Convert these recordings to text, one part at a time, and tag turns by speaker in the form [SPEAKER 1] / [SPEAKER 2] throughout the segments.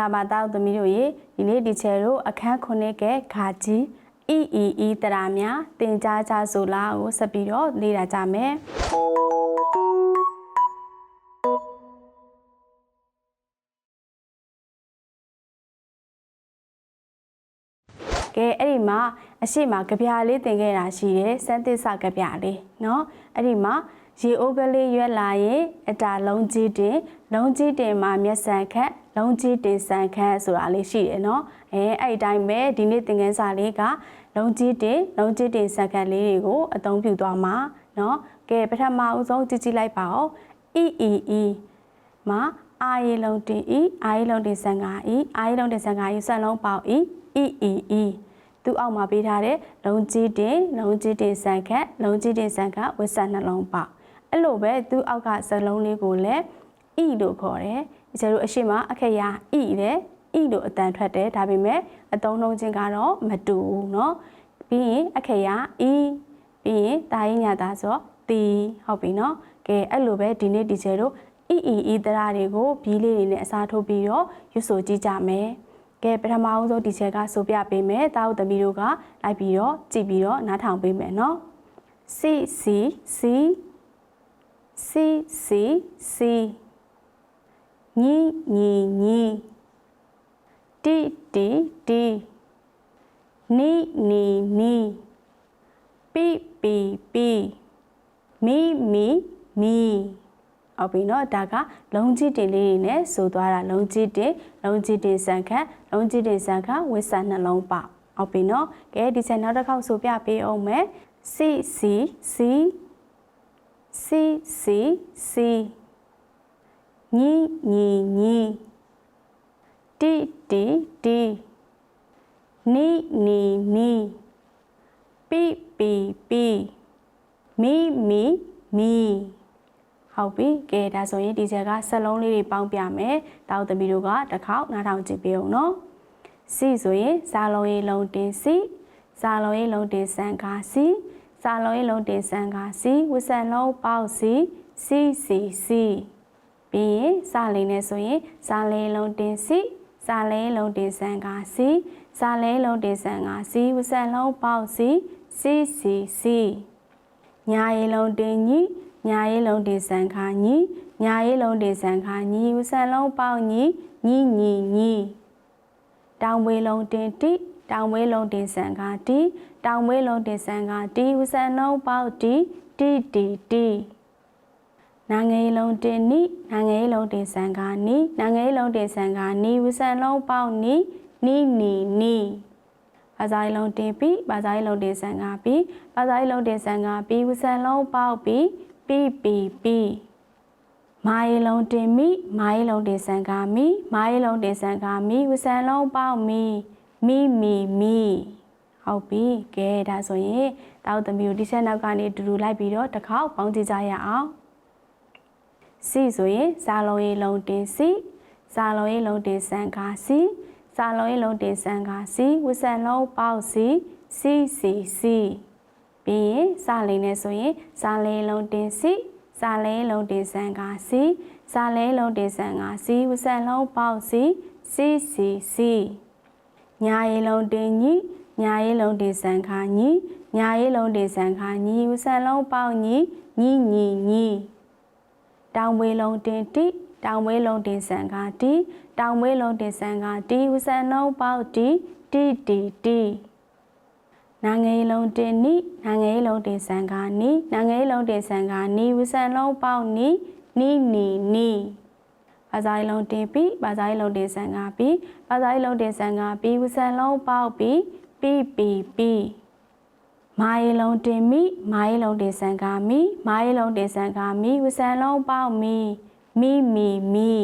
[SPEAKER 1] လာပါတောက်သမီးတို့ရေဒီနေ့ဒီချယ်တို့အခန်းခုနှစ်ကခါကြီးအီအီအီတရာများတင်ကြားကြဆိုလားကိုဆက်ပြီးတော့လေ့လာကြမယ်ကဲအဲ့ဒီမှာအရှိမကြပြလေးတင်ခဲ့တာရှိတယ်စမ်းသစ်စကြပြလေးเนาะအဲ့ဒီမှာ ရေအိုးကလေးရွက်လာရင်အတာလုံးကြီးတင်လုံးကြီးတင်မှာမျက်စံခက်လုံးကြီးတင်ဆန်ခက်ဆိုတာလေးရှိတယ်နော်အဲအဲ့အတိုင်းပဲဒီနေ့သင်ခန်းစာလေးကလုံးကြီးတင်လုံးကြီးတင်ဆန်ခက်လေးတွေကိုအသုံးပြုသွားမှာနော်ကဲပထမဦးဆုံးကြည့်ကြည့်လိုက်ပါဦး e e e မှာအာရေလုံးတင် e အာရေလုံးတင်ဆန်က e အာရေလုံးတင်ဆန်က e ဆက်လုံးပေါင် e e e e သူ့အောက်မှာပေးထားတဲ့လုံးကြီးတင်လုံးကြီးတင်ဆန်ခက်လုံးကြီးတင်ဆန်ခက်ဝစ်ဆက်နှလုံးပေါင် အဲ့လိုပဲသူ့အောက်ကစလုံးလေးကိုလည်း e လို့ခေါ်တယ်ကျတို့အရှိမအခက်ရ e တဲ့ e လို့အတန်ထွက်တယ်ဒါပေမဲ့အသုံးနှုန်းချင်းကတော့မတူဘူးเนาะပြီးရင်အခက်ရ e ပြီးရင်တာရင်းညာသားဆိုတီဟုတ်ပြီเนาะကဲအဲ့လိုပဲဒီနေ့ဒီချေတို့အီအီအီတရာတွေကိုဘီးလေးတွေနဲ့အစားထိုးပြီးတော့ရွတ်ဆိုကြည့်ကြမယ်။ကဲပထမအောင်ဆုံးဒီချက်ကဆိုပြပေးမယ်။တာဦးသမီးတို့ကလိုက်ပြီးတော့ကြည့်ပြီးတော့နားထောင်ပေးမယ်နော်။ C C C စီစီစီညီညီညီတီတီတီနီနီနီပီပီပီမီမီမီအော်ပြီနော်ဒါကလုံကြီးတင်လေးတွေနဲ့ဆိုသွားတာလုံကြီးတင်လုံကြီးတင်စံခန့်လုံကြီးတင်စံခန့်ဝစ်စာနှလုံးပေါက်အော်ပြီနော်ကဲဒီချက်နောက်တစ်ခေါက်ဆိုပြပေးအောင်မယ်စီစီစီ စီစီစီညီညီညီတီတီတီနီနီနီပီပီပီမီမီမီဟုတ်ပြီကဲဒါဆိုရင်ဒီချက်ကဆက်လုံးလေးတွေပေါင်းပြမယ်တောက်သမီးတို့ကတစ်ခေါက်နားထောင်ကြည့်ပေးအောင်နော်စီဆိုရင်စာလုံးရေးလုံးတင်စီစာလုံးရေးလုံးတင်စံကားစီ စာလုံးရေးလုံးတင်စံကားစီဝစံလုံးပေါက်စီစီစီစီပြီးရင်စာလေးနဲ့ဆိုရင်စာလေးလုံးတင်စီစာလေးလုံးတင်စံကားစီစာလေးလုံးတင်စံကားစီဝစံလုံးပေါက်စီစီစီစီညာရီလုံးတင်ညီညာရေးလုံးတင်ဆန်ခါညီညာရေးလုံးတင်ဆန်ခါညီဦးဆန်လုံးပေါက်ညီညီညီညီတောင်ဝေးလုံးတင်တိ တောင်ဝေးလုံးတင်ဆန်ခါတီတောင်ဝေးလုံးတင်ဆန်ခါတီဦးဆန်လုံးပေါက်တီတီတီတီနာငယ်လုံးတင်နိနာငယ်လုံးတင်ဆန်ခါနိနာငယ်လုံးတင်ဆန်ခါနိဦးဆန်လုံးပေါက်နိနိနီနီဘာသာရေးလုံးတင်ပြီးဘာသာရေးလုံးတင်ဆန်ကပြီးဘာသာရေးလုံးတင်ဆန်ကပြီးဝဆန်လုံးပေါက်ပြီးပီပီပီမာရီလုံးတင်မိမာရီလုံးတင်ဆန်ကာမီမာရီလုံးတင်ဆန်ကာမီဝဆန်လုံးပေါက်မီ မီမီမီဟုတ်ပြီကဲဒါဆိုရင်တောက်သမီးကိုဒီချက်နောက်ကနေတူတူလိုက်ပြီးတော့တစ်ခေါက်ပေါင်းကြည့်ကြရအောင်စီဆိုရင်စာလုံးရေးလုံးတင်စီစာလုံးရေးလုံးတင်ဆန်ကာစီစာလုံးရေးလုံးတင်ဆန်ကာစီဝဆန်လုံးပေါက်စီစီစီစီပြီးရင်စာလေးနဲ့ဆိုရင်စာလေးလုံးတင်စီစာလေးလုံးတင်ဆန်ကာစီစာလေးလုံးတင်ဆန်ကာစီဝဆန်လုံးပေါက်စီစီစီစီ ညာရီလုံးတင်ညီညာရီလုံးတင်ဆန်ခါညီညာရီလုံးတင်ဆန်ခါညီဝဆန်လုံးပေါက်ညီညီညီညီတောင်ဝေးလုံးတင်တိတောင်ဝေးလုံးတင်ဆန်ခါတီတောင်ဝေးလုံးတင်ဆန်ခါတီဝဆန်လုံးပေါက်တီတီတီတီနာငယ်လုံးတင်နိနာငယ်လုံးတင်ဆန်ကာနိနာငယ်လုံးတင်ဆန်ကာနိဝဆန်လုံးပေါက်နိနိနီနိ ဘာသာရေးလုံးတင်ပြီးဘာသာရေးလုံးတင်ဆန်ကာပြီးဘာသာရေးလုံးတင်ဆန်ကာပြီးဝဆန်လုံးပေါက်ပြီးပြီးပြီးပြီးမာရီလုံးတင်မိမာရီလုံးတင်ဆန်ကာမိမာရီလုံးတင်ဆန်ကာမိဝဆန်လုံးပေါက်မိမိမိမိ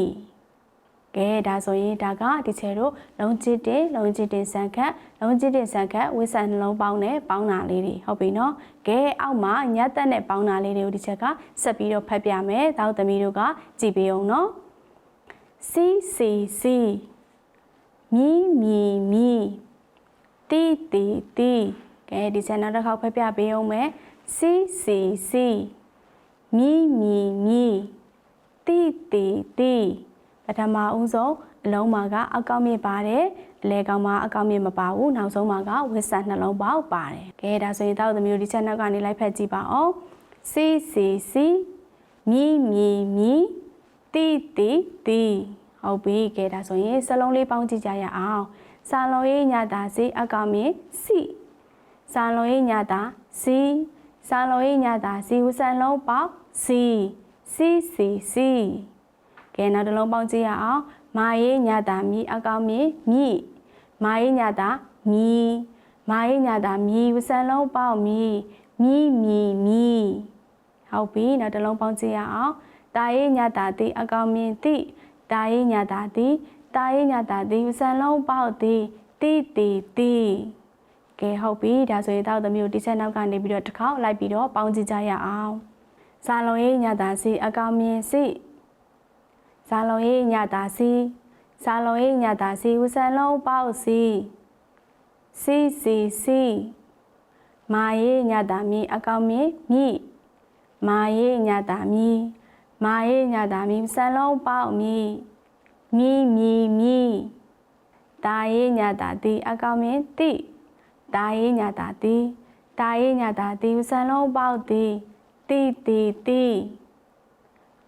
[SPEAKER 1] ကဲဒါဆိုရင်ဒါကဒီချေတို့လုံးချစ်တဲ့လုံးချစ်တဲ့ဆန်ခတ်လုံးချစ်တဲ့ဆန်ခတ်ဝစ်ဆန်နှလုံးပေါင်းနဲ့ပေါင်းတာလေးတွေဟုတ်ပြီနော်ကဲအောက်မှာညက်သက်နဲ့ပေါင်းတာလေးတွေကိုဒီချက်ကဆက်ပြီးတော့ဖတ်ပြမယ်တောက်သမီးတို့ကကြည်ပေးအောင်နော် စီစီစီမြီမြီမြီတီတီတီကဲဒီချက်နောက်တစ်ခေါက်ဖတ်ပြပေးအောင်မယ်စီစီစီမြီမြီမြီတီတီတီပထမဦးဆုံးအလုံးမှာကအကောက်မြစ်ပါတယ်အလဲကောင်မှာအကောက်မြစ်မပါဘူးနောက်ဆုံးမှာကဝစ်ဆာနှလုံးပေါက်ပါတယ်ကဲဒါဆိုရင်တောက်သမီးတို့ဒီချက်နောက်ကနေလိုက်ဖက်ကြည့်ပါအောင်စီစီစီမြီမြီမြီ တီတီတီဟုတ်ပြီကဲဒါဆိုရင်စလုံးလေးပေါင်းကြည့်ကြရအောင်စာလုံးရေးညတာစီအကောင်မြစ်စီစာလုံးရေးညတာစီစာလုံးရေးညတာစီဝစ်ဆာလုံးပေါက်စီစီစီစီကဲနောက်တစ်လုံးပေါင်းကြည့်ရအောင်မာရေးညတာမြီအကောင်မြစ်မြီမာရေးညတာမြီမာရေးညတာမြီဝစ်ဆာလုံးပေါက်မြီမြီမြီမြီဟုတ်ပြီနောက်တစ်လုံးပေါင်းကြည့်ရအောင် တာရေးညတာတိအကောင်မြင်တိတာရေးညတာတိတာရေးညတာတိစံလုံးပေါက်တိတိတိတိကဲဟုတ်ပြီဒါဆိုရင်တောက်သမီးတို့ဒီချက်နောက်ကနေပြီးတော့တစ်ခေါက်လိုက်ပြီးတော့ပေါင်းကြည့်ကြရအောင်ဇာလုံးရေးညတာစီအကောင်မြင်စီဇာလုံးရေးညတာစီဇာလုံးရေးညတာစီဝစံလုံးပေါက်စီစီစီစီမာရေးညတာမြင်အကောင်မြင်မြည်မာရေးညတာမီ မာရေးညတာမီစံလုံးပေါက်မီမီမီမီတာရေးညတာတီအကောင်မင်းတိတာရေးညတာတီတာရေးညတာတီစံလုံးပေါက်တီတိတိတိ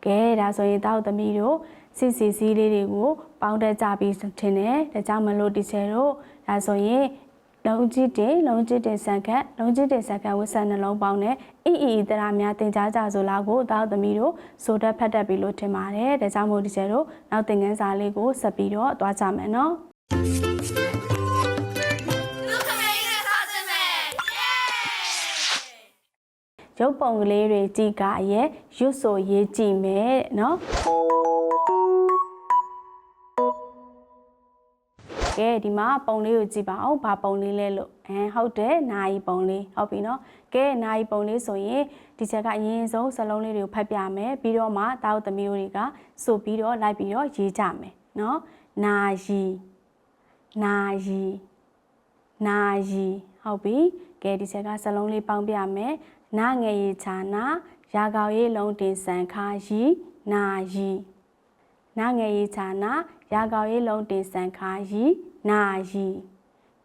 [SPEAKER 1] ကဲဒါဆိုရင်တောက်သမီးတို့စီစီစီလေးတွေကိုပေါင်းတက်ကြပြီးထင်တယ်ဒါကြောင့်မလို့တီချယ်တို့ဒါဆိုရင် လုံးကြည့်တင်လုံးကြည့်တင်ဆန်ခတ်လုံးကြည့်တင်ဆန်ခတ်ဝတ်ဆန်နှလုံးပေါင်းနဲ့အီအီတရာများတင်ကြားကြဆိုလားကိုတောက်သမီးတို့ဆိုတက်ဖတ်တက်ပြီးလို့ထင်ပါတယ်ဒါကြောင့်မို့တီချယ်တို့နောက်သင်ခန်းစာလေးကိုဆက်ပြီးတော့သွားကြမယ်နော်
[SPEAKER 2] လူခမေးနဲ့စားစင်မယ်ယေး
[SPEAKER 1] ရုပ်ပုံကလေးတွေကြည့်ကရဲ့ရွတ်ဆိုရေးကြည့်မယ်เนาะ ကဲဒီမှာပုံလေးကိုကြည့်ပါအောင်ဘာပုံလေးလဲလို့အဲဟုတ်တယ်နာယီပုံလေးဟုတ်ပြီနော်ကဲနာယီပုံလေးဆိုရင်ဒီချက်ကအရင်ဆုံးစလုံးလေးတွေကိုဖတ်ပြမယ်ပြီးတော့မှတာဝန်သမီးတို့တွေကဆိုပြီးတော့လိုက်ပြီးတော့ရေးကြမယ်နော်နာယီနာယီနာယီဟုတ်ပြီကဲဒီချက်ကစလုံးလေးပေါင်းပြမယ်နာငယ်ရီချာနာရာဂောင်ရေးလုံးတင်ဆန်ခါယီနာယီနာငယ်ရီချာနာရာဂောင်ရေးလုံးတင်ဆန်ခါယီ နာယီ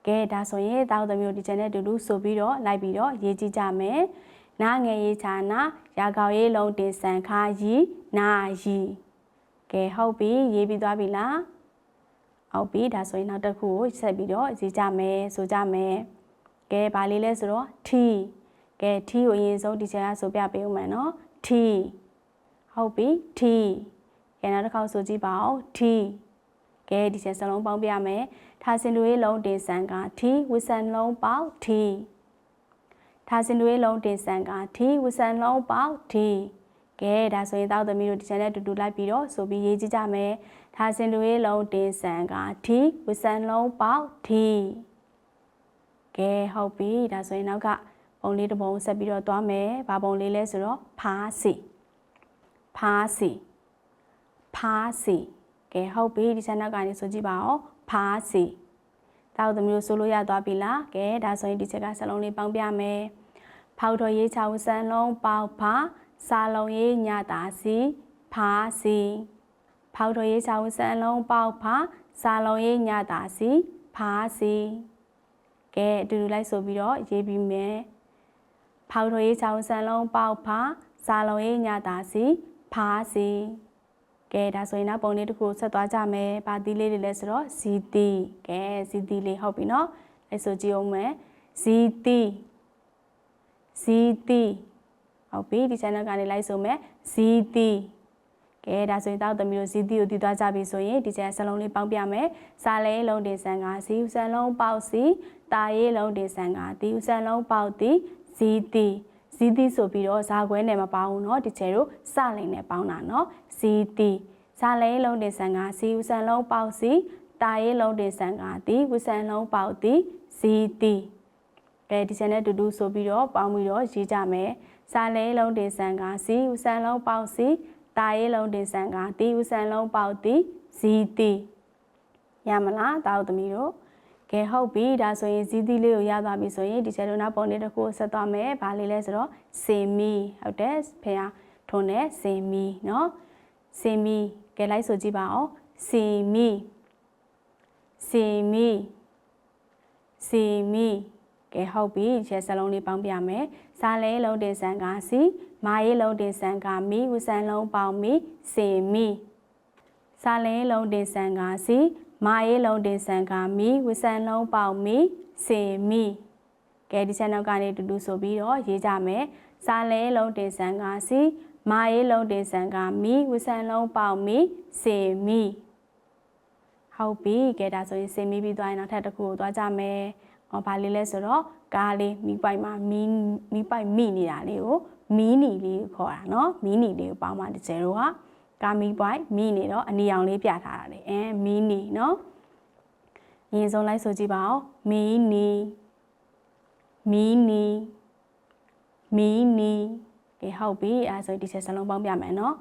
[SPEAKER 1] ကဲဒါဆိုရင်တောက်သမီးတို့ဒီချက်နဲ့တူတူဆိုပြီးတော့လိုက်ပြီးတော့ရေးကြည့်ကြမယ်နာငယ်ရီချာနာရာကောက်ရေးလုံးတင်ဆန်ခါယီနာယီကဲဟုတ်ပြီရေးပြီးသွားပြီလားဟုတ်ပြီဒါဆိုရင်နောက်တစ်ခုကိုဆက်ပြီးတော့ရေးကြမယ်ဆိုကြမယ်ကဲဘာလေးလဲဆိုတော့ t ကဲ t ကိုအရင်ဆုံးဒီချက်ကဆိုပြပေးဦးမယ်နော် t ဟုတ်ပြီ t ကဲနောက်တစ်ခေါက်ဆိုကြည့်ပါဦး t ကဲဒီချက်စလုံးပေါင်းပြမယ်ထားစင်တွေလုံးတင်ဆန်က t ဝစ်ဆန်လုံးပေါက် t ထားစင်တွေလုံးတင်ဆန်က t ဝစ်ဆန်လုံးပေါက် t ကဲဒါဆိုရင်တောက်သမီးတို့ဒီချက်နဲ့တူတူလိုက်ပြီးတော့ဆိုပြီးရေးကြည့်ကြမယ်ထားစင်တွေလုံးတင်ဆန်က t ဝစ်ဆန်လုံးပေါက် t ကဲဟုတ်ပြီဒါဆိုရင်နောက်ကပုံလေးတစ်ပုံဆက်ပြီးတော့သွားမယ်ဘာပုံလေးလဲဆိုတော့ဖားစီဖားစီဖားစီ ကဲဟုတ်ပြီဒီချက်နောက်ကနေဆိုကြည့်ပါဦးဖားစီတောက်သမီးတို့ဆိုလို့ရသွားပြီလားကဲဒါဆိုရင်ဒီချက်ကစလုံးလေးပေါင်းပြမယ်ဖောက်တော်ရေးချောင်းစံလုံးပေါက်ဖားစာလုံးရေးညတာစီဖားစီဖောက်တော်ရေးချောင်းစံလုံးပေါက်ဖားစာလုံးရေးညတာစီဖားစီကဲအတူတူလိုက်ဆိုပြီးတော့ရေးပြီးမယ်ဖောက်တော်ရေးချောင်းစံလုံးပေါက်ဖားစာလုံးရေးညတာစီဖားစီ ကဲဒါဆိုရင်နောက်ပုံလေးတစ်ခုဆက်သွားကြမယ်။ဘာသီးလေးတွေလဲဆိုတော့ဇီတီကဲဇီတီလေးဟုတ်ပြီနော်။အဲဆိုကြည့်အောင်မယ်။ဇီတီဇီတီဟုတ်ပြီဒီ channel ကနေလိုက်ဆိုမယ်။ဇီတီကဲဒါဆိုရင်တောက်သမီးတို့ဇီတီကိုတည်သွားကြပြီဆိုရင်ဒီ channel စလုံးလေးပေါင်းပြမယ်။စာလဲလုံးတင်ဆန်ကဇီဥစံလုံးပေါက်စီတာရေးလုံးတင်ဆန်ကဒီဥစံလုံးပေါက်တီဇီတီ ဇီတီဆိုပြီးတော့ဇာခွဲနဲ့မပေါင်းဘူးเนาะဒီချေတို့စလိန်နဲ့ပေါင်းတာเนาะဇီတီဇာလဲလုံးတင်ဆန်ကဇီဥစံလုံးပေါက်စီတာရေးလုံးတင်ဆန်ကဒီဥစံလုံးပေါက်တီဇီတီကဲဒီချေနဲ့တူတူဆိုပြီးတော့ပေါင်းပြီးတော့ရေးကြမယ်ဇာလဲလုံးတင်ဆန်ကဇီဥစံလုံးပေါက်စီတာရေးလုံးတင်ဆန်ကဒီဥစံလုံးပေါက်တီဇီတီရမလားတောက်သမီးတို့ ကဲဟုတ်ပြီဒါဆိုရင်ဇီးသီးလေးကိုရသွားပြီဆိုရင်ဒီချက်တို့နောက်ပုံလေးတစ်ခုကိုဆက်သွားမယ်ဘာလေးလဲဆိုတော့စေမီဟုတ်တယ်ဖေဟာထုံးတဲ့စေမီเนาะစေမီကဲလိုက်ဆိုကြည့်ပါအောင် စီမီစီမီစီမီကဲဟုတ်ပြီဒီချက်စလုံးလေးပေါင်းပြမယ်စားလဲလုံးတင်ဆန်ကစီမာရေးလုံးတင်ဆန်ကမီဝဆန်လုံးပေါင်းမီစီမီစားလဲလုံးတင်ဆန်ကစီ မာရေးလုံးတင်ဆန်ကမီဝဆန်လုံးပေါင်းမီစီမီကဲဒီချက်နောက်ကနေတူတူဆိုပြီးတော့ရေးကြမယ်စားလဲလုံးတင်ဆန်ကစီမာရေးလုံးတင်ဆန်ကမီဝဆန်လုံးပေါင်းမီစီမီဟုတ်ပြီကဲဒါဆိုရင်စင်မီပြီးသွားရင်နောက်ထပ်တစ်ခုကိုသွားကြမယ်။အော်ဘာလေးလဲဆိုတော့ကားလေးမိပိုက်မှာမီးမီးပိုက်မိနေတာလေးကိုမီးနီလေးကိုခေါ်တာနော်မီးနီလေးကိုပေါင်းမှတစ်ကျဲတော့ဟာ ကားမီးပိုက်မိနေတော့အနီအောင်လေးပြထားတာလေအဲမီးနီနော်အရင်ဆုံးလိုက်ဆိုကြည့်ပါဦးမီးနီမီးနီမီးနီကဲဟုတ်ပြီအဲဆိုဒီချက်စလုံးပေါင်းပြမယ်နော်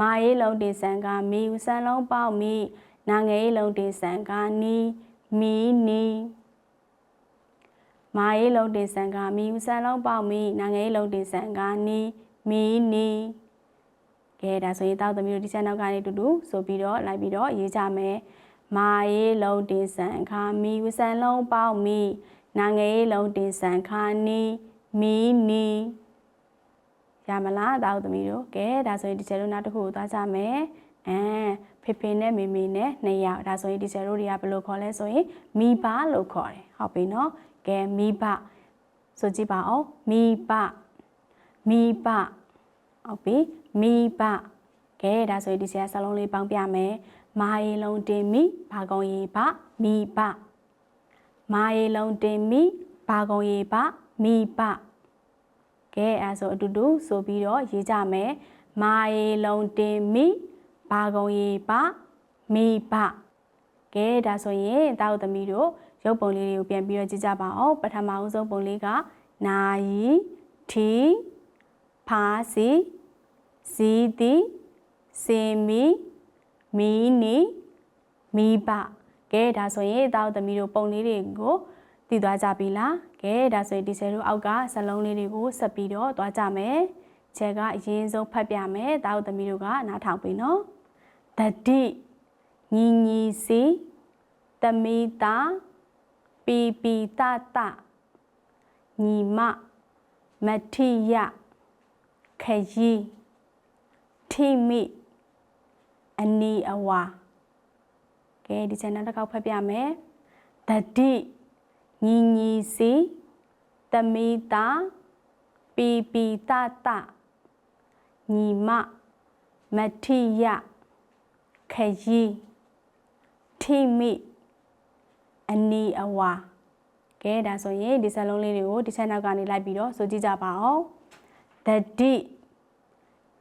[SPEAKER 1] မာရေးလုံးတင်ဆန်ကမီးစံလုံးပေါက်မီးနာငယ်ရေးလုံးတင်ဆန်ကနီမီးနီမာရေးလုံးတင်ဆန်ကမီးစံလုံးပေါက်မီးနာငယ်ရေးလုံးတင်ဆန်ကနီမီးနီ ကဲဒါဆိုရင်တောက်သမီးတို့ဒီချက်နောက်ကနေတူတူဆိုပြီးတော့လိုက်ပြီးတော့ရေးကြမယ်မာရေးလုံးတင်ဆန်ခါမီးစံလုံးပေါက်မီးနာငယ်ရေးလုံးတင်ဆန်ခါနီမီးနီရမလားတောက်သမီးတို့ကဲဒါဆိုရင်ဒီချက်တို့နောက်တစ်ခုကိုသွားကြမယ်အဲဖေဖေနဲ့မေမေနဲ့နှစ်ယောက်ဒါဆိုရင်ဒီချက်တို့တွေကဘယ်လိုခေါ်လဲဆိုရင်မိဘလို့ခေါ်တယ်ဟုတ်ပြီနော်ကဲမိဘဆိုကြည့်ပါအောင်မိဘမိဘ ဟုတ်ပြီမိဘကဲဒါဆိုရင်ဒီချက်စလုံးလေးပေါင်းပြမယ်မာရီလုံးတင်မိဘာကုံရီဘမိဘမာရီလုံးတင်မိဘာကုံရီဘမိဘကဲအဲဆိုအတူတူဆိုပြီးတော့ရေးကြမယ်မာရီလုံးတင်မိဘာကုံရီဘမိဘကဲဒါဆိုရင်တာတို့သမီးတို့ရုပ်ပုံလေးတွေကိုပြန်ပြီးတော့ကြည့်ကြပါအောင်ပထမဦးဆုံးပုံလေးကနာယီထီဖာစီ စီတီစင်မီမီနီမိဘကဲဒါဆိုရင်တာတို့သမီးတို့ပုံလေးတွေကိုတည်သွားကြပြီလားကဲဒါဆိုရင်ဒီဆယ်တို့အောက်ကစလုံးလေးတွေကိုဆက်ပြီးတော့သွားကြမယ်ချဲကအရင်ဆုံးဖတ်ပြမယ်တာတို့သမီးတို့ကနားထောင်ပြီနော်တတိညီညီစီတမီတာပီပီတတညီမမထိယခရီ ထိမိအနီအဝါကဲဒီချက်နောက်တစ်ခေါက်ဖတ်ပြမယ်တတိညီညီစီတမီတာပီပီတတညီမမထိယခရီထိမိအနီအဝါကဲဒါဆိုရင်ဒီစလုံးလေးတွေကိုဒီချက်နောက်ကနေလိုက်ပြီးတော့ဆိုကြည့်ကြပါအောင်တတိ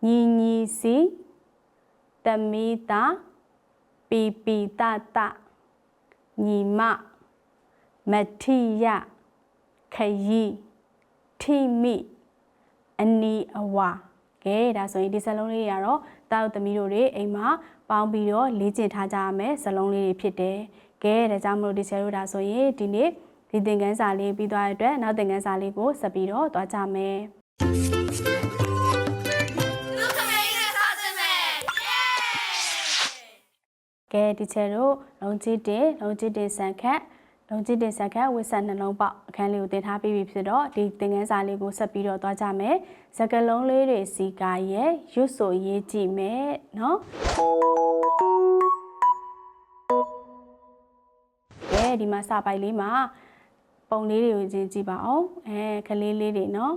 [SPEAKER 1] ညီညီစီတမီတာပီပီတတညီမမထိယခရီထိမိအနီအဝါကဲဒါဆိုရင်ဒီစလုံးလေးတွေကတော့တောက်သမီးတို့တွေအိမ်မှာပေါင်းပြီးတော့လေ့ကျင့်ထားကြရမယ်စလုံးလေးတွေဖြစ်တယ်ကဲဒါကြောင့်မလို့ဒီဆယ်တို့ဒါဆိုရင်ဒီနေ့ဒီသင်ခန်းစာလေးပြီးသွားတဲ့အတွက်နောက်သင်ခန်းစာလေးကိုဆက်ပြီးတော့သွားကြ
[SPEAKER 2] မယ်
[SPEAKER 1] ကဲဒီချက်တို့လုံကြီးတင်လုံကြီးတင်ဆန်ခတ်လုံကြီးတင်ဆန်ခတ်ဝစ်ဆက်နှလုံးပေါက်အခန်းလေးကိုတင်ထားပြီးပြီဖြစ်တော့ဒီသင်ခန်းစာလေးကိုဆက်ပြီးတော့သွားကြမယ်စကလုံးလေးတွေစီကာရဲ့ရွတ်ဆိုရေးကြည့်မယ်နော်ကဲဒီမှာစာပိုက်လေးမှာပုံလေးတွေကိုကြည့်ကြည့်ပါအောင်အဲကလေးလေးတွေနော်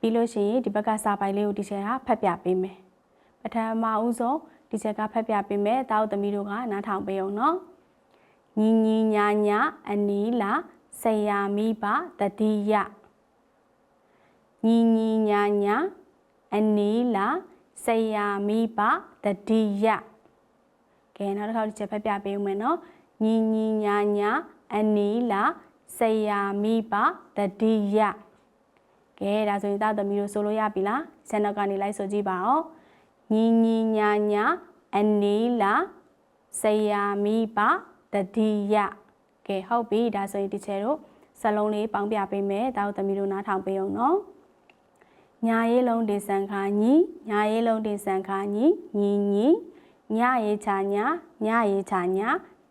[SPEAKER 1] ပြီးလို့ရှိရင်ဒီဘက်ကစာပိုက်လေးကိုဒီချက်ကဖတ်ပြပေးမယ်ပထမဦးဆုံး ဒီချက်ကဖတ်ပြပေးမယ်တာတို့သမီးတို့ကနားထောင်ပေးအောင်နော်ညီညီညာညာအနီးလာဆရာမိဘတတိယညီညီညာညာအနီးလာဆရာမိဘတတိယကဲနောက်တစ်ခါဒီချက်ဖတ်ပြပေးဦးမယ်နော်ညီညီညာညာအနီးလာဆရာမိဘတတိယကဲဒါဆိုရင်သားသမီးတို့ဆိုလို့ရပြီလားဆန်တော့ကနေလိုက်ဆိုကြည့်ပါအောင် ညီညီညာညာအနီးလာဆရာမိဘတတိယကဲဟုတ်ပြီဒါဆိုရင်ဒီချက်တို့စလုံးလေးပေါင်းပြပေးမယ်သားတို့သမီးတို့နားထောင်ပေးအောင်နော်ညာရေးလုံးတင်ဆန်ခါညီညာရေးလုံးတင်ဆန်ခါညီညီညီညရေချာညာညရေချာညာ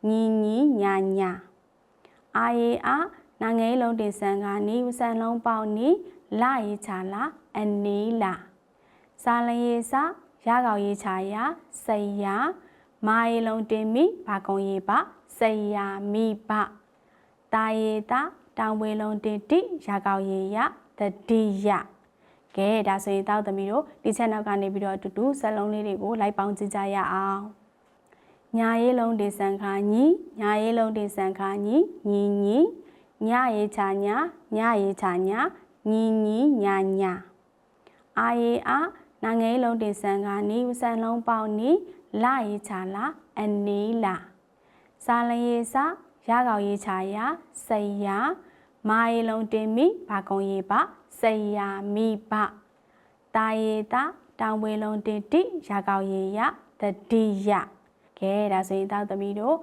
[SPEAKER 1] ညီညီညာညာအာရေအာနာငယ်လုံးတင်ဆန်ကနီဦးဆန်လုံးပေါက်နီလာရေချာလာအနီးလာစာလရေစာ ရကောင်ရေချာယာစိတ်ယာမာရေလုံးတင်မိဘာကုံရေပစိတ်ယာမိပတာရေတာတောင်ဝေလုံးတင်တိရကောင်ရေယတတိယကဲဒါဆိုရင်တောက်သမီးတို့ဒီချက်နောက်ကနေပြီးတော့အတူတူစက်လုံးလေးတွေကိုလိုက်ပေါင်းကြည့်ကြရအောင်ညာရေးလုံးတင်ဆန်ခါညီညာရေးလုံးတင်ဆန်ခါညီညီညီညရေချာညာညရေချာညာညီညီညာညာအာရေအာ နာငယ်လုံးတင်ဆန်ခါနီဦးဆန်လုံးပေါက်နီလာရေချာလာအနီးလာစာလရေစာရကောင်ရေချာယာစိတ်ယာမာရေလုံးတင်မိဘာကုံရေပစိတ်ယာမိပတာရေတာတောင်ဝေလုံးတင်တိရကောင်ရေယတတိယကဲဒါဆိုရင်တောက်သမီးတို့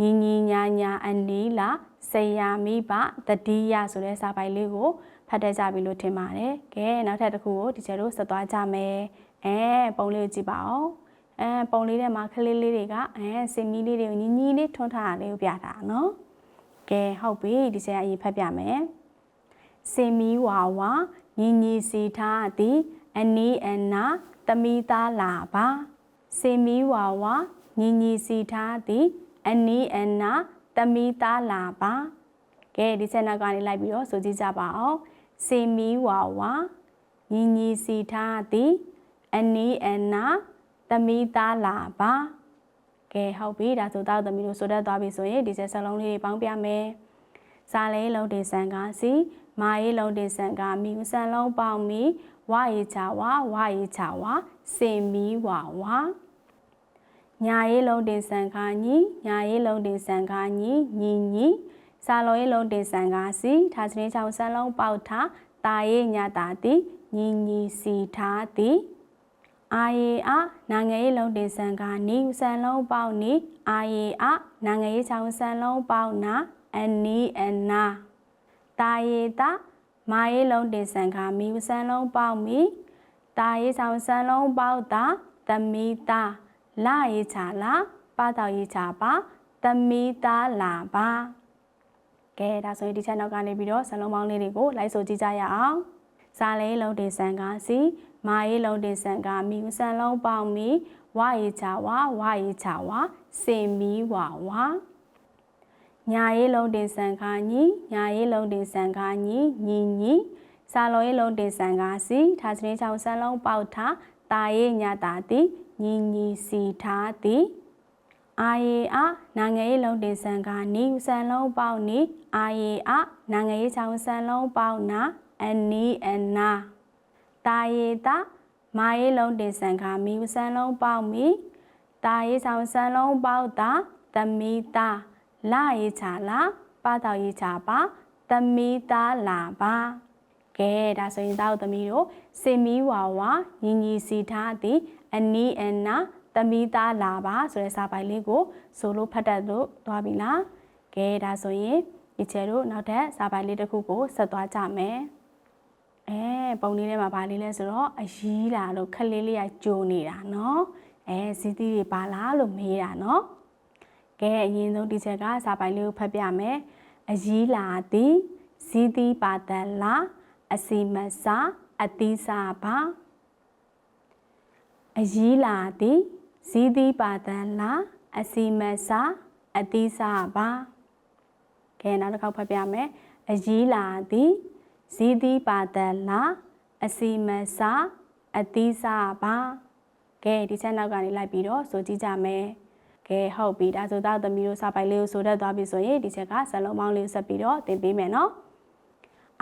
[SPEAKER 1] ညီညီညာညာအနီးလာစိတ်ယာမိပတတိယဆိုတဲ့စာပိုင်လေးကို ဖတ်တတ်ကြပြီလို့ထင်ပါတယ်ကဲနောက်ထပ်တစ်ခုကိုဒီကျတို့ဆက်သွားကြမယ်အဲပုံလေးကိုကြည့်ပါဦးအဲပုံလေးထဲမှာကလေးလေးတွေကအဲစင်မီလေးတွေကိုညီညီလေးထွန်းထားတာလေးကိုပြတာနော်ကဲဟုတ်ပြီဒီကျအရင်ဖတ်ပြမယ်စင်မီဝါဝါညီညီစီထားသည်အနီးအနာတမီသားလာပါစင်မီဝါဝါညီညီစီထားသည်အနီးအနာတမီသားလာပါကဲဒီချက်နောက်ကနေလိုက်ပြီးတော့ဆိုကြည့်ကြပါအောင် စင်မီဝါဝါညီညီစီထားသည်အနီးအနာသမီးသားလာပါကဲဟုတ်ပြီဒါဆိုတော့သမီးတို့ဆိုတတ်သွားပြီဆိုရင်ဒီချက်စလုံးလေးတွေပေါင်းပြမယ်စာလေးလုံးတင်ဆန်ကားစီမာရေးလုံးတင်ဆန်ကားမီဦးဆန်လုံးပေါင်းမီဝရေချာဝဝရေချာဝစင်မီဝဝညာရေးလုံးတင်ဆန်ကားညီညာရေးလုံးတင်ဆန်ကားညီညီညီ စာလုံးရေးလုံးတင်ဆန်ကားစီထားစင်းချောင်းဆန်လုံးပေါက်ထားတာရေးညာတာတိညီညီစီထားတိအာယေအာနာငယ်ရေးလုံးတင်ဆန်ကနီဦးဆန်လုံးပေါက်နီအာယေအာနာငယ်ရေးချောင်းဆန်လုံးပေါက်နာအနီအနာတာယေတာမာရေးလုံးတင်ဆန်ကမီဦးဆန်လုံးပေါက်မီတာရေးချောင်းဆန်လုံးပေါက်တာသမီတာလာရေးချာလာပါတော်ရေးချာပါသမီတာလာပါ ကဲဒါဆိုရင်ဒီချက်နောက်ကနေပြီးတော့ဇလုံးပေါင်းလေးတွေကိုလိုက်ဆိုကြည့်ကြရအောင်စားလေးလုံးတင်ဆန်ကစီမာရေးလုံးတင်ဆန်ကမီဦးဆန်လုံးပေါင်းမီဝရေချာဝဝရေချာဝစင်မီဝဝညာရေးလုံးတင်ဆန်ခါညီညာရေးလုံးတင်ဆန်ခါညီညီညီစာလုံးရေးလုံးတင်ဆန်ခါစီထားစရင်းချောင်းဆန်လုံးပေါက်ထားတာရေးညာတာတိညီညီစီထားတိ အာယေအာနာငယ်ရေးလုံးတင်ဆန်ခါနီဦးဆန်လုံးပေါက်နီအာယေအာနာငယ်ရေးချောင်းဆန်လုံးပေါက်နာအနီအနာတာယေတာမာယေလုံးတင်ဆန်ခါမီဦးဆန်လုံးပေါက်မီတာယေဆောင်ဆန်လုံးပေါက်တာသမီတာလာယေချာလာပါတော်ယေချာပါသမီတာလာပါကဲဒါဆိုရင်တော့သမီးတို့စင်မီဝါဝါညီညီစီထားသည်အနီးအနာ သမီးသားလာပါဆိုတဲ့စာပိုင်လေးကိုဆိုလို့ဖတ်တတ်လို့သွားပြီလားကဲဒါဆိုရင်ဒီချေတို့နောက်ထပ်စာပိုင်လေးတစ်ခုကိုဆက်သွားကြမယ်အဲပုံလေးထဲမှာဗာလေးလဲဆိုတော့အရီးလာလို့ခက်လေးလေးကကြိုနေတာเนาะအဲဇီးသီးတွေပါလားလို့မေးတာเนาะကဲအရင်ဆုံးဒီချက်ကစာပိုင်လေးကိုဖတ်ပြမယ်အရီးလာသည်ဇီးသီးပါတလာအစီမစာအတိစာပါအရီးလာသည် ဇီးသီးပါတလာအစီမစာအတိစာပါကဲနောက်တစ်ခေါက်ဖတ်ပြမယ်အရီးလာသည်ဇီးသီးပါတလာအစီမစာအတိစာပါကဲဒီချက်နောက်ကနေလိုက်ပြီးတော့ဆိုကြည့်ကြမယ်ကဲဟုတ်ပြီဒါဆိုတော့သမီးတို့စာပိုင်လေးကိုဆိုတတ်သွားပြီဆိုရင်ဒီချက်ကဇလုံးပေါင်းလေးကိုဆက်ပြီးတော့သင်ပေးမယ်နော်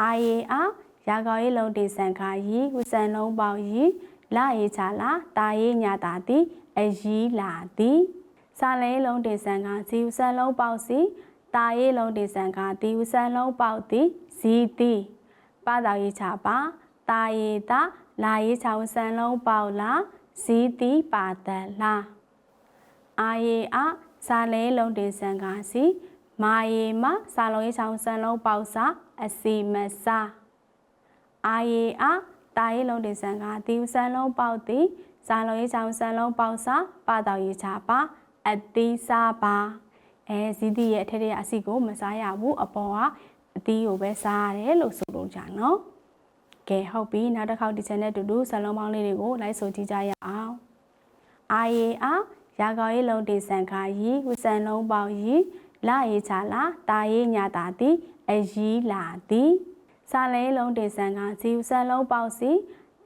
[SPEAKER 1] အာယေအာရာကောရေးလုံးတေဆန်ခါယီဝစံလုံးပေါင်းယီလာရေးချလာတာရေးညာတာတိ အရီးလာတိစာလဲလုံးတေဆန်ခါဇီဝစံလုံးပေါက်စီတာရေးလုံးတေဆန်ခါတီဝစံလုံးပေါက်တိဇီတိပါတော်ရေးချပါတာရေးတာလာရေးချဝစံလုံးပေါက်လာဇီတိပါတလာအာယေအာစာလဲလုံးတေဆန်ခါစီမာယေမစာလုံးရေးချောင်းစံလုံးပေါက်စာအစီမစာအာယေအာတာရေးလုံးတင်ဆန်ကတီဦးဆန်လုံးပေါက်သည် ဇာလုံးရေးချောင်းဆန်လုံးပေါက်စာပတော်ရေးချပါအတိစားပါအဲဇီးတီရဲ့အထက်ရဲ့အစီကိုမစားရဘူးအပေါ်ကအသီးကိုပဲစားရတယ်လို့ဆိုလို့ကြနော်ကဲဟုတ်ပြီနောက်တစ်ခေါက်ဒီ channel တူတူဇလုံးပေါင်းလေးတွေကိုလိုက်ဆိုကြည့်ကြရအောင်အာယေအားရာကောင်းရေးလုံးတင်ဆန်ခါရီဝစံလုံးပေါက်ရီလာရေးချလာတာရေးညာတာတိအရီလာတိစာလဲလုံးတင်ဆန်ကဇီဝစံလုံးပေါက်စီ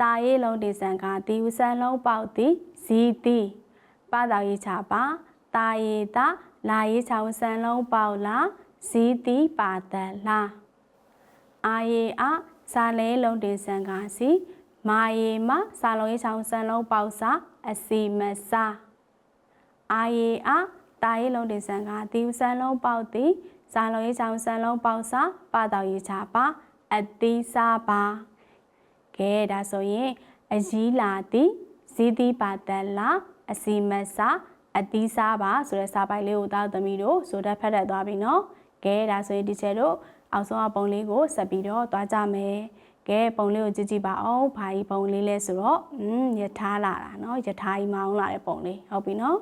[SPEAKER 1] တာရေးလုံးတင်ဆန်ကတီဝစံလုံးပေါက်တိဇီတိပတော်ရေးချပါတာရေးတာလာရေးချဝစံလုံးပေါက်လာဇီတိပါတလာအာယေအားစာလဲလုံးတင်ဆန်ကစီမာယေမစာလုံးရေးချောင်းစံလုံးပေါက်စာအစီမစာအာယေအားတာရေးလုံးတင်ဆန်ကတီဦးစံလုံးပေါက်သည်စာလုံးရေးချောင်းစံလုံးပေါက်စာပတော်ရေးချပါအတိစာပါ ကဲဒါဆိုရင်အကြီးလာသည်ဇီတိပါတလာအစီမစာအတိစားပါဆိုတဲ့စာပိုက်လေးကိုတောက်သမီးတို့ဆိုတတ်ဖတ်တတ်သွားပြီနော်ကဲဒါဆိုရင်ဒီချက်တို့အောက်ဆုံးအပုံလေးကိုဆက်ပြီးတော့သွားကြမယ်ကဲပုံလေးကိုကြည့်ကြည့်ပါအောင်ဘာကြီးပုံလေးလဲဆိုတော့อืมယထာလာတာเนาะယထာကြီးမောင်းလာတဲ့ပုံလေးဟုတ်ပြီเนาะ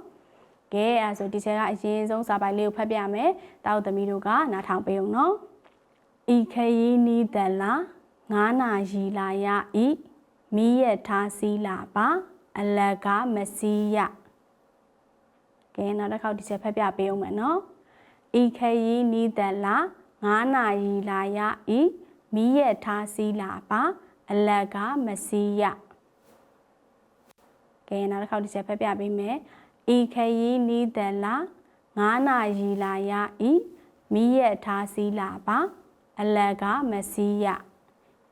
[SPEAKER 1] ကဲအဲဆိုဒီချက်ကအရင်ဆုံးစာပိုက်လေးကိုဖတ်ပြမယ်တောက်သမီးတို့ကနားထောင်ပေးအောင်เนาะဤခရီးနီးတလာ ငါးနာရီလာရဤမိရထားစည်းလာပါ အလကားမစည်းရကဲနောက်တစ်ခေါက်ဒီချက်ဖတ်ပြပေးအောင်မယ်နော်ဤခရီးနီးသက်လာငါးနာရီလာရဤမိရထားစည်းလာပါ အလကားမစည်းရကဲနောက်တစ်ခေါက်ဒီချက်ဖတ်ပြပေးမယ်ဤခရီးနီးသက်လာငါးနာရီလာရဤမိရထားစည်းလာပါ အလကားမစည်းရ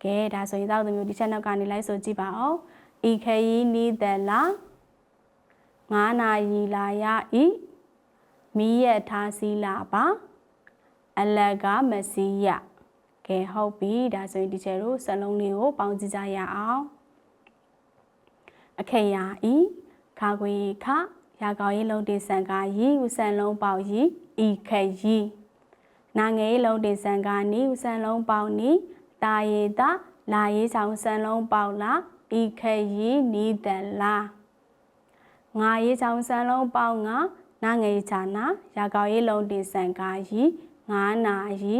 [SPEAKER 1] ကဲဒါဆိုရင်သောက်သူမျိုးဒီချက်နောက်ကနေလိုက်ဆိုကြည့်ပါအောင်ဤခရီးနီးတလာ9နာရီလာရဤမိရထားစီလာပါအလကမစီရကဲဟုတ်ပြီဒါဆိုရင်ဒီချက်တို့စလုံးလေးကိုပေါင်းကြည့်ကြရအောင်အခေယာဤခါခွေခရာကောင်းရေးလုံးတင်ဆန်ကရီဥဆန်လုံးပေါရီဤခရီနာငယ်ရေးလုံးတင်ဆန်ကနီဥဆန်လုံးပေါနီ တာယေတာလာရေးချောင်းဆန်လုံးပေါလာဤခရီနီးတန်လာငါရေးချောင်းဆန်လုံးပေါငါနာငယ်ချာနာရာကောင်းရေးလုံးတင်ဆန်ကရီ9နာရီ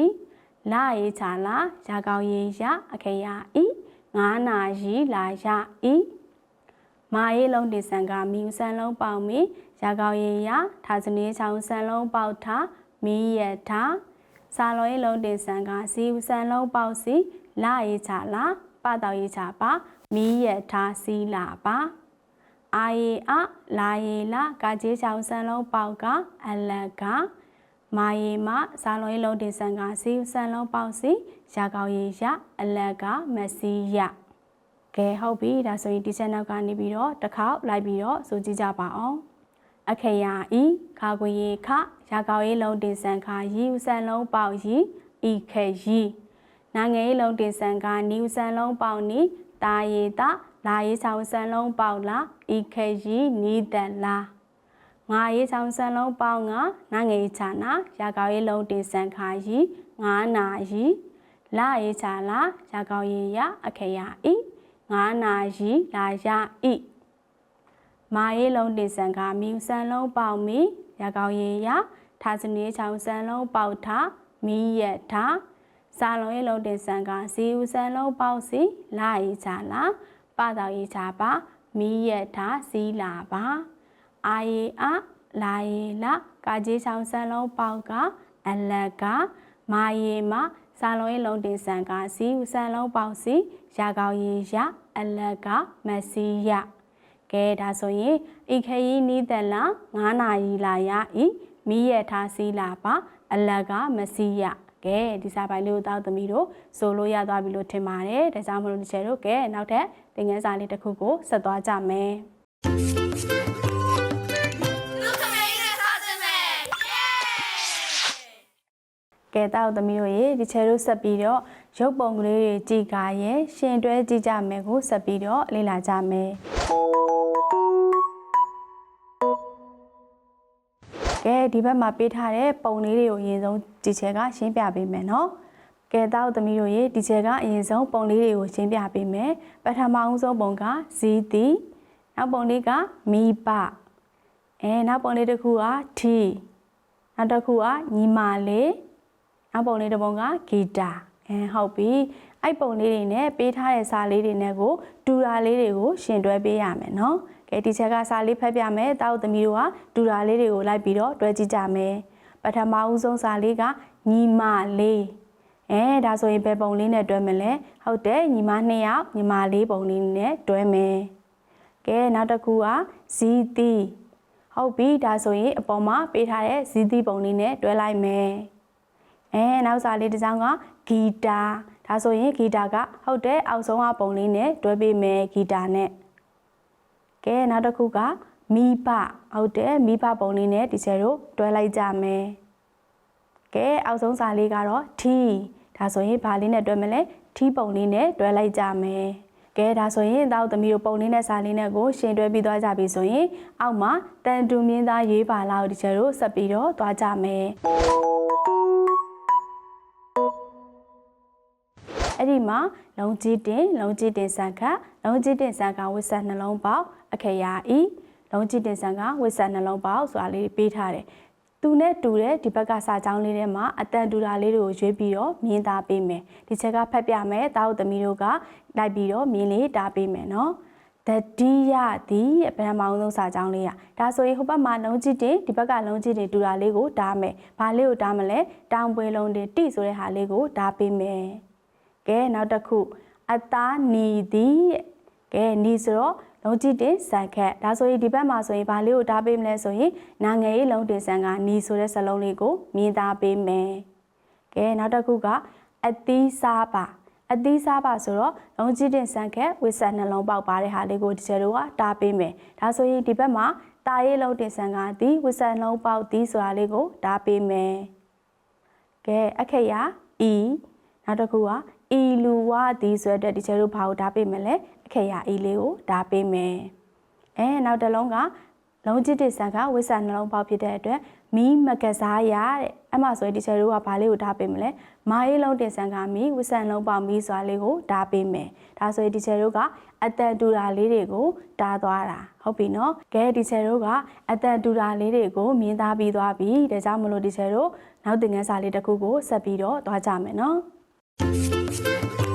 [SPEAKER 1] လာရေးချာလာရာကောင်းရေးရအခေယာဤ9နာရီလာရဤမာရေးလုံးတင်ဆန်ကမီဦးဆန်လုံးပေါမီရာကောင်းရေးရထာဇနီးချောင်းဆန်လုံးပေါထမီရထာ စာလောရေးလုံးတင်ဆန်ကစီဦးဆန်လုံးပေါစီလာရေးချလာပတော်ရေးချပါမီရထာစီလာပါအာယေအလာယေလာကာကျေးချောင်းဆန်လုံးပေါကအလကမာယေမဇာလုံးရေးလုံးတင်ဆန်ကစီဆန်လုံးပေါက်စီရာကောင်းရေးရအလကမစီရကဲဟုတ်ပြီဒါဆိုရင်ဒီချက်နောက်ကနေပြီးတော့တစ်ခေါက်လိုက်ပြီးတော့ဆိုကြည့်ကြပါအောင် အခေယာဤခါခွေရေခရာကောင်းရေးလုံးတင်ဆန်ခါရီဥဆန်လုံးပေါက်ရီဤခေရီနာငယ်ရေးလုံးတင်ဆန်ခါနီဥဆန်လုံးပေါက်နီတာယေတာလာရေးဆောင်ဆန်လုံးပေါက်လာဤခေရီနီးတန်လာငါရေးချောင်းစံလုံးပေါင်းငါနာငယ်ချာနာရာကောက်ရေးလုံးတင်ဆန်ခါရီငါနာရီလာရေးချာလာရာကောက်ရေးရအခေယဤငါနာရီလာရဤ မာရေးလုံးတင်ဆန်ခါမြူစံလုံးပေါင်းမီရာကောက်ရေးရထာစနေချောင်းစံလုံးပေါက်ထာမီရထာစာလုံးရေးလုံးတင်ဆန်ကစီဦးစံလုံးပေါက်စီလာရေးချာလာပတော်ရေးချာပါမီရထာစီလာပါအာယေအလာယေလကာကြီးချောင်းဆန်လုံးပေါက်ကအလကမာယေမစာလုံးရဲ့လုံးတင်ဆန်ကစီဦးဆန်လုံးပေါက်စီရာကောင်းရေရအလကမစီရ ကဲဒါဆိုရင်ဤခရီးနီးတလာ9နာရီလာရဤမိရထားစီလာပါအလကမစီရကဲဒီစာပိုင်လေးကိုတောက်သမီးတို့ဆိုလို့ရသွားပြီလို့ထင်ပါတယ်ဒါကြောင့်မလို့ဒီချေတို့ကဲနောက်ထပ်သင်ခန်းစာလေးတစ်ခုကိုဆက်သွားကြမယ်
[SPEAKER 2] လူခမေးနဲ့စားစမယ်
[SPEAKER 1] ကဲတောက်သမီးတို့ရေဒီချဲတို့ဆက်ပြီးတော့ ရုပ်ပုံကလေးတွေကြည်ကာရဲ့ရှင်တွဲကြည့်ကြမယ်ကိုဆက်ပြီးတော့လေ့လာကြမယ်ကဲဒီဘက်မှာပေးထားတဲ့ပုံလေးတွေကိုအရင်ဆုံးဒီချဲကရှင်းပြပေးမယ်နော်ကဲတောက်သမီးတို့ရေဒီချယ်ကအရင်ဆုံးပုံလေးတွေကိုရှင်းပြပေးမယ်ပထမအဆုံးပုံကဇီတီနောက်ပုံလေးကမိပအဲနောက်ပုံလေးတစ်ခုကထီနောက်တစ်ခုကညီမလေးနောက်ပုံလေးတစ်ပုံကဂီတာ အဲဟုတ်ပြီအဲ့ပုံလေးတွေနဲ့ပေးထားတဲ့စာလေးတွေနဲ့ကိုတူတာလေးတွေကိုရှင်တွဲပေးရမယ်နော်ကဲဒီချက်ကစာလေးဖတ်ပြမယ်တောက်သမီးတို့ကတူတာလေးတွေကိုလိုက်ပြီးတော့တွဲကြည့်ကြမယ်ပထမဦးဆုံးစာလေးကညီမလေးအဲဒါဆိုရင်ဘယ်ပုံလေးနဲ့တွဲမလဲဟုတ်တယ်ညီမနှစ်ယောက်ညီမလေးပုံလေးနဲ့တွဲမယ်ကဲနောက်တစ်ခုကဇီတီဟုတ်ပြီဒါဆိုရင်အပေါ်မှာပေးထားတဲ့ဇီတီပုံလေးနဲ့တွဲလိုက်မယ်အဲနောက်စာလေးတစ်စောင်းက ဂီတာဒါဆိုရင်ဂီတာကဟုတ်တယ်အောက်ဆုံးကပုံလေးနဲ့တွဲပေးမယ်ဂီတာနဲ့ကဲနောက်တစ်ခုကမိဘဟုတ်တယ်မိဘပုံလေးနဲ့ဒီချယ်တို့တွဲလိုက်ကြမယ်ကဲအောက်ဆုံးစာလေးကတော့ T ဒါဆိုရင်ဘာလေးနဲ့တွဲမလဲ T ပုံလေးနဲ့တွဲလိုက်ကြမယ်ကဲဒါဆိုရင်တောက်သမီးတို့ပုံလေးနဲ့စာလေးနဲ့ကိုရှင်တွဲပြီးသွားကြပြီဆိုရင်အောက်မှာတန်တူမြင်းသားရေးပါလာကိုဒီချေတို့ဆက်ပြီးတော့သွားကြမယ် အဲ့ဒီမှာလုံကြီးတင်လုံကြီးတင်ဆန်ခတ်လုံကြီးတင်ဆန်ကဝစ်ဆက်နှလုံးပေါက်အခရာဤလုံကြီးတင်ဆန်ကဝစ်ဆက်နှလုံးပေါက်ဆိုတာလေးပေးထားတယ်သူနဲ့တူတဲ့ဒီဘက်ကစာကြောင်းလေးထဲမှာအတန်တူတာလေးတွေကိုရွေးပြီးတော့မြင်သားပေးမယ်ဒီချက်ကဖတ်ပြမယ်တာတို့သမီးတို့ကလိုက်ပြီးတော့မြင်လေးတားပေးမယ်နော်တတိယသည်ဗရမအောင်ဆုံးစာကြောင်းလေးอ่ะဒါဆိုရင်ဟိုဘက်မှာလုံးကြည့်တင်ဒီဘက်ကလုံးကြည့်တင်တူတာလေးကိုတားမယ်ဘာလေးကိုတားမလဲတောင်ပွေလုံးတင်တိဆိုတဲ့ဟာလေးကိုတားပေးမယ် ကဲနောက်တစ်ခုအသားနီသည်ကဲနီဆိုတော့လုံးကြည့်တင်ဆန်ခက်ဒါဆိုရင်ဒီဘက်မှာဆိုရင်ဘာလေးကိုတားပေးမလဲဆိုရင်နာငယ်ရေးလုံးတင်ဆန်ကနီဆိုတဲ့စလုံးလေးကိုမြင်သားပေးမယ်ကဲနောက်တစ်ခုကအသီးစားပါအသီးစားပါဆိုတော့လုံးကြည့်တင်ဆန်ခက်ဝစ်ဆက်နှလုံးပေါက်ပါတဲ့ဟာလေးကိုဒီကျတို့ကတားပေးမယ်ဒါဆိုရင်ဒီဘက်မှာတာရေးလုံးတင်ဆန်ကဒီဝစ်ဆက်နှလုံးပေါက်ဒီဆိုတာလေးကိုတားပေးမယ်ကဲအခက်ရဤနောက်တစ်ခုက အီလူဝသည်ဆိုတဲ့ဒီချေတို့ဘာကိုဓာပေးမလဲအခေရအီလေးကိုဓာပေးမယ်အဲနောက်တစ်လုံးကလုံးချစ်တဲ့ဆန်ကဝိဆာနှလုံးပေါက်ဖြစ်တဲ့အတွက်မီးမကစားရတဲ့အမှဆိုရင်ဒီချေတို့ကဘာလေးကိုဓာပေးမလဲမာအေးလုံးတင်ဆန်ကမီးဝိဆာနှလုံးပေါက်မီးစွာလေးကိုဓာပေးမယ်ဒါဆိုရင်ဒီချေတို့ကအတန်တူတာလေးတွေကိုဓာသွားတာဟုတ်ပြီနော်ကဲဒီချေတို့ကအတန်တူတာလေးတွေကိုမြင်သားပြီးသွားပြီဒါကြောင့်မလို့ဒီချေတို့နောက်သင်ခန်းစာလေးတစ်ခုကိုဆက်ပြီးတော့သွားကြမယ်နော် すいません。